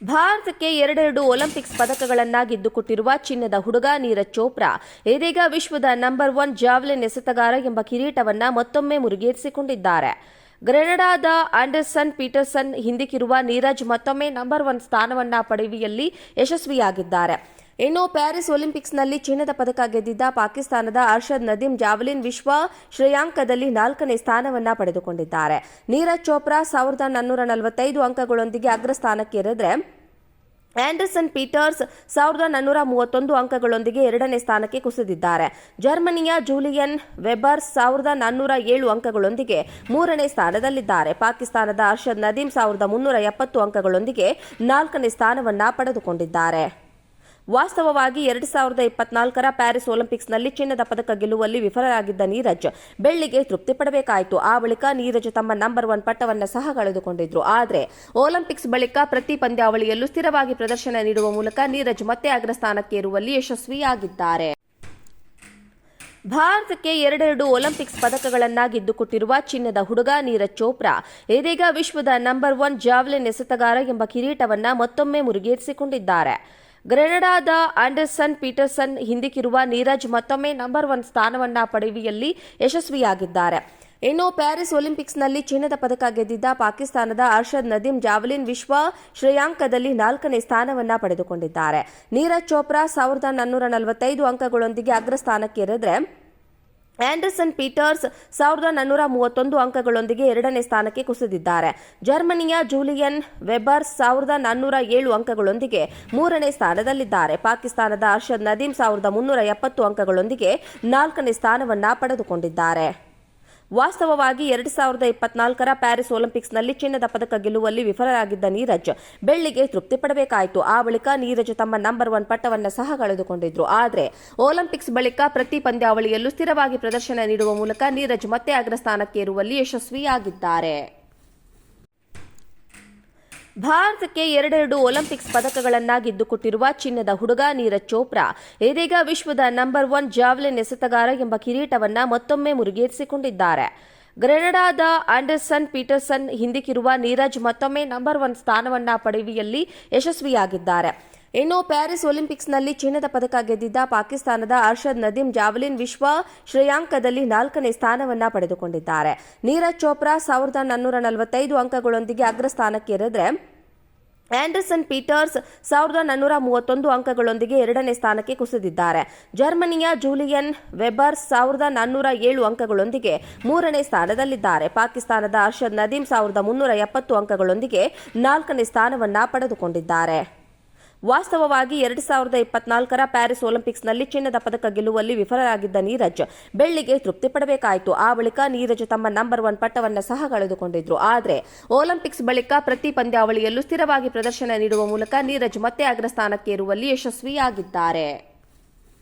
ಭಾರತಕ್ಕೆ ಎರಡೆರಡು ಒಲಿಂಪಿಕ್ಸ್ ಪದಕಗಳನ್ನ ಗೆದ್ದುಕೊಟ್ಟಿರುವ ಚಿನ್ನದ ಹುಡುಗ ನೀರಜ್ ಚೋಪ್ರಾ, ಇದೀಗ ವಿಶ್ವದ ನಂಬರ್ ಒನ್ ಜಾವ್ಲಿನ್ ಎಸೆತಗಾರ ಎಂಬ ಕಿರೀಟವನ್ನ ಮತ್ತೊಮ್ಮೆ ಮುರುಗೇರಿಸಿಕೊಂಡಿದ್ದಾರೆ. ಗ್ರೆನಡಾದ ಆಂಡರ್ಸನ್ ಪೀಟರ್ಸನ್ ಹಿಂದಿಕ್ಕಿರುವ ನೀರಜ್ ಮತ್ತೊಮ್ಮೆ ನಂಬರ್ ಒನ್ ಸ್ಥಾನವನ್ನ ಪಡೆಯುವಲ್ಲಿ ಯಶಸ್ವಿಯಾಗಿದ್ದಾರೆ. ಇನ್ನು ಪ್ಯಾರಿಸ್ ಒಲಿಂಪಿಕ್ಸ್ನಲ್ಲಿ ಚಿನ್ನದ ಪದಕ ಗೆದ್ದಿದ್ದ ಪಾಕಿಸ್ತಾನದ ಅರ್ಷದ್ ನದೀಮ್ ಜಾವಲಿನ್ ವಿಶ್ವ ಶ್ರೇಯಾಂಕದಲ್ಲಿ ನಾಲ್ಕನೇ ಸ್ಥಾನವನ್ನ ಪಡೆದುಕೊಂಡಿದ್ದಾರೆ. ನೀರಜ್ ಚೋಪ್ರಾ ಸಾವಿರದ ನಾನ್ನೂರ ನಲವತ್ತೈದು ಅಂಕಗಳೊಂದಿಗೆ ಅಗ್ರಸ್ಥಾನಕ್ಕೇರಿದ್ರೆ ಆಂಡರ್ಸನ್ ಪೀಟರ್ಸ್ ಸಾವಿರದ ನಾನ್ನೂರ ಮೂವತ್ತೊಂದು ಅಂಕಗಳೊಂದಿಗೆ ಎರಡನೇ ಸ್ಥಾನಕ್ಕೆ ಕುಸಿದಿದ್ದಾರೆ. ಜರ್ಮನಿಯ ಜೂಲಿಯನ್ ವೆಬರ್ ಸಾವಿರದ ನಾನ್ನೂರ ಏಳು ಅಂಕಗಳೊಂದಿಗೆ ಮೂರನೇ ಸ್ಥಾನದಲ್ಲಿದ್ದಾರೆ. ಪಾಕಿಸ್ತಾನದ ಅರ್ಷದ್ ನದೀಮ್ ಸಾವಿರದ ಮುನ್ನೂರ ಎಪ್ಪತ್ತು ಅಂಕಗಳೊಂದಿಗೆ ನಾಲ್ಕನೇ ಸ್ಥಾನವನ್ನು ಪಡೆದುಕೊಂಡಿದ್ದಾರೆ. ವಾಸ್ತವವಾಗಿ ಎರಡ್ ಸಾವಿರದ ಇಪ್ಪತ್ನಾಲ್ಕರ ಪ್ಯಾರಿಸ್ ಒಲಿಂಪಿಕ್ಸ್ನಲ್ಲಿ ಚಿನ್ನದ ಪದಕ ಗೆಲ್ಲುವಲ್ಲಿ ವಿಫಲರಾಗಿದ್ದ ನೀರಜ್ ಬೆಳ್ಳಿಗೆ ತೃಪ್ತಿ ಪಡಬೇಕಾಯಿತು. ಆ ಬಳಿಕ ನೀರಜ್ ತಮ್ಮ ನಂಬರ್ ಒನ್ ಪಟ್ಟವನ್ನು ಸಹ ಕಳೆದುಕೊಂಡಿದ್ರು. ಆದರೆ ಒಲಿಂಪಿಕ್ಸ್ ಬಳಿಕ ಪ್ರತಿ ಪಂದ್ಯಾವಳಿಯಲ್ಲೂ ಸ್ಥಿರವಾಗಿ ಪ್ರದರ್ಶನ ನೀಡುವ ಮೂಲಕ ನೀರಜ್ ಮತ್ತೆ ಅಗ್ರಸ್ಥಾನಕ್ಕೇರುವಲ್ಲಿ ಯಶಸ್ವಿಯಾಗಿದ್ದಾರೆ. ಭಾರತಕ್ಕೆ ಎರಡೆರಡು ಒಲಿಂಪಿಕ್ಸ್ ಪದಕಗಳನ್ನ ಗೆದ್ದುಕೊಟ್ಟಿರುವ ಚಿನ್ನದ ಹುಡುಗ ನೀರಜ್ ಚೋಪ್ರಾ, ಇದೀಗ ವಿಶ್ವದ ನಂಬರ್ ಒನ್ ಜಾವ್ಲಿನ್ ಎಸೆತಗಾರ ಎಂಬ ಕಿರೀಟವನ್ನ ಮತ್ತೊಮ್ಮೆ ಮುರುಗೇರಿಸಿಕೊಂಡಿದ್ದಾರೆ. ಗ್ರೆನಡಾದ ಆಂಡರ್ಸನ್ ಪೀಟರ್ಸನ್ ಹಿಂದಿಕ್ಕಿರುವ ನೀರಜ್ ಮತ್ತೊಮ್ಮೆ ನಂಬರ್ ಒನ್ ಸ್ಥಾನವನ್ನ ಪಡೆಯುವಲ್ಲಿ ಯಶಸ್ವಿಯಾಗಿದ್ದಾರೆ. ಇನ್ನು ಪ್ಯಾರಿಸ್ ಒಲಿಂಪಿಕ್ಸ್ನಲ್ಲಿ ಚಿನ್ನದ ಪದಕ ಗೆದ್ದಿದ್ದ ಪಾಕಿಸ್ತಾನದ ಅರ್ಷದ್ ನದೀಂ ಜಾವಲಿನ್ ವಿಶ್ವ ಶ್ರೇಯಾಂಕದಲ್ಲಿ ನಾಲ್ಕನೇ ಸ್ಥಾನವನ್ನ ಪಡೆದುಕೊಂಡಿದ್ದಾರೆ. ನೀರಜ್ ಚೋಪ್ರಾ ಸಾವಿರದ ನಾನ್ನೂರ ನಲವತ್ತೈದು ಅಂಕಗಳೊಂದಿಗೆ ಅಗ್ರಸ್ಥಾನಕ್ಕೇರಿದ್ರೆ ಆಂಡರ್ಸನ್ ಪೀಟರ್ಸ್ ಸಾವಿರದ ನಾನ್ನೂರ ಮೂವತ್ತೊಂದು ಅಂಕಗಳೊಂದಿಗೆ ಎರಡನೇ ಸ್ಥಾನಕ್ಕೆ ಕುಸಿದಿದ್ದಾರೆ. ಜರ್ಮನಿಯ ಜೂಲಿಯನ್ ವೆಬರ್ ಸಾವಿರದ ನಾನ್ನೂರ ಏಳು ಅಂಕಗಳೊಂದಿಗೆ ಮೂರನೇ ಸ್ಥಾನದಲ್ಲಿದ್ದಾರೆ. ಪಾಕಿಸ್ತಾನದ ಅರ್ಷದ್ ನದೀಮ್ ಸಾವಿರದ ಮುನ್ನೂರ ಎಪ್ಪತ್ತು ಅಂಕಗಳೊಂದಿಗೆ ನಾಲ್ಕನೇ ಸ್ಥಾನವನ್ನು ಪಡೆದುಕೊಂಡಿದ್ದಾರೆ. ವಾಸ್ತವವಾಗಿ ಎರಡು ಸಾವಿರದ ಇಪ್ಪತ್ನಾಲ್ಕರ ಪ್ಯಾರಿಸ್ ಒಲಿಂಪಿಕ್ಸ್ನಲ್ಲಿ ಚಿನ್ನದ ಪದಕ ಗೆಲ್ಲುವಲ್ಲಿ ವಿಫಲರಾಗಿದ್ದ ನೀರಜ್ ಬೆಳ್ಳಿಗೆ ತೃಪ್ತಿ ಪಡಬೇಕಾಯಿತು. ಆ ಬಳಿಕ ನೀರಜ್ ತಮ್ಮ ನಂಬರ್ ಒನ್ ಪಟ್ಟವನ್ನು ಸಹ ಕಳೆದುಕೊಂಡಿದ್ರು. ಆದರೆ ಒಲಿಂಪಿಕ್ಸ್ ಬಳಿಕ ಪ್ರತಿ ಪಂದ್ಯಾವಳಿಯಲ್ಲೂ ಸ್ಥಿರವಾಗಿ ಪ್ರದರ್ಶನ ನೀಡುವ ಮೂಲಕ ನೀರಜ್ ಮತ್ತೆ ಅಗ್ರಸ್ಥಾನಕ್ಕೇರುವಲ್ಲಿ ಯಶಸ್ವಿಯಾಗಿದ್ದಾರೆ. ಭಾರತಕ್ಕೆ ಎರಡೆರಡು ಒಲಿಂಪಿಕ್ಸ್ ಪದಕಗಳನ್ನ ಗೆದ್ದುಕೊಟ್ಟಿರುವ ಚಿನ್ನದ ಹುಡುಗ ನೀರಜ್ ಚೋಪ್ರಾ, ಇದೀಗ ವಿಶ್ವದ ನಂಬರ್ ಒನ್ ಜಾವ್ಲಿನ್ ಎಸೆತಗಾರ ಎಂಬ ಕಿರೀಟವನ್ನ ಮತ್ತೊಮ್ಮೆ ಮುರುಗೇರಿಸಿಕೊಂಡಿದ್ದಾರೆ. ಗ್ರೆನಡಾದ ಆಂಡರ್ಸನ್ ಪೀಟರ್ಸನ್ ಹಿಂದಿಕ್ಕಿರುವ ನೀರಜ್ ಮತ್ತೊಮ್ಮೆ ನಂಬರ್ ಒನ್ ಸ್ಥಾನವನ್ನ ಪಡೆಯುವಲ್ಲಿ ಯಶಸ್ವಿಯಾಗಿದ್ದಾರೆ. ಇನ್ನು ಪ್ಯಾರಿಸ್ ಒಲಿಂಪಿಕ್ಸ್ನಲ್ಲಿ ಚಿನ್ನದ ಪದಕ ಗೆದ್ದಿದ್ದ ಪಾಕಿಸ್ತಾನದ ಅರ್ಷದ್ ನದೀಮ್ ಜಾವಲಿನ್ ವಿಶ್ವ ಶ್ರೇಯಾಂಕದಲ್ಲಿ ನಾಲ್ಕನೇ ಸ್ಥಾನವನ್ನು ಪಡೆದುಕೊಂಡಿದ್ದಾರೆ. ನೀರಜ್ ಚೋಪ್ರಾ ಸಾವಿರದ ನಾನ್ನೂರ ನಲವತ್ತೈದು ಅಂಕಗಳೊಂದಿಗೆ ಅಗ್ರಸ್ಥಾನಕ್ಕೇರಿದ್ರೆ ಆಂಡರ್ಸನ್ ಪೀಟರ್ಸ್ ಸಾವಿರದ ನಾನ್ನೂರ ಮೂವತ್ತೊಂದು ಅಂಕಗಳೊಂದಿಗೆ ಎರಡನೇ ಸ್ಥಾನಕ್ಕೆ ಕುಸಿದಿದ್ದಾರೆ. ಜರ್ಮನಿಯ ಜೂಲಿಯನ್ ವೆಬರ್ ಸಾವಿರದ ನಾನ್ನೂರ ಏಳು ಅಂಕಗಳೊಂದಿಗೆ ಮೂರನೇ ಸ್ಥಾನದಲ್ಲಿದ್ದಾರೆ. ಪಾಕಿಸ್ತಾನದ ಅರ್ಷದ್ ನದೀಮ್ ಸಾವಿರದ ಮುನ್ನೂರ ಎಪ್ಪತ್ತು ಅಂಕಗಳೊಂದಿಗೆ ನಾಲ್ಕನೇ ಸ್ಥಾನವನ್ನು ಪಡೆದುಕೊಂಡಿದ್ದಾರೆ. ವಾಸ್ತವವಾಗಿ ಎರಡು ಸಾವಿರದ ಇಪ್ಪತ್ನಾಲ್ಕರ ಪ್ಯಾರಿಸ್ ಒಲಿಂಪಿಕ್ಸ್ನಲ್ಲಿ ಚಿನ್ನದ ಪದಕ ಗೆಲ್ಲುವಲ್ಲಿ ವಿಫಲರಾಗಿದ್ದ ನೀರಜ್ ಬೆಳ್ಳಿಗೆ ತೃಪ್ತಿ ಪಡಬೇಕಾಯಿತು. ಆ ಬಳಿಕ ನೀರಜ್ ತಮ್ಮ ನಂಬರ್ ಒನ್ ಪಟ್ಟವನ್ನು ಸಹ ಕಳೆದುಕೊಂಡಿದ್ರು. ಆದರೆ ಒಲಿಂಪಿಕ್ಸ್ ಬಳಿಕ ಪ್ರತಿ ಪಂದ್ಯಾವಳಿಯಲ್ಲೂ ಸ್ಥಿರವಾಗಿ ಪ್ರದರ್ಶನ ನೀಡುವ ಮೂಲಕ ನೀರಜ್ ಮತ್ತೆ ಅಗ್ರಸ್ಥಾನಕ್ಕೇರುವಲ್ಲಿ ಯಶಸ್ವಿಯಾಗಿದ್ದಾರೆ.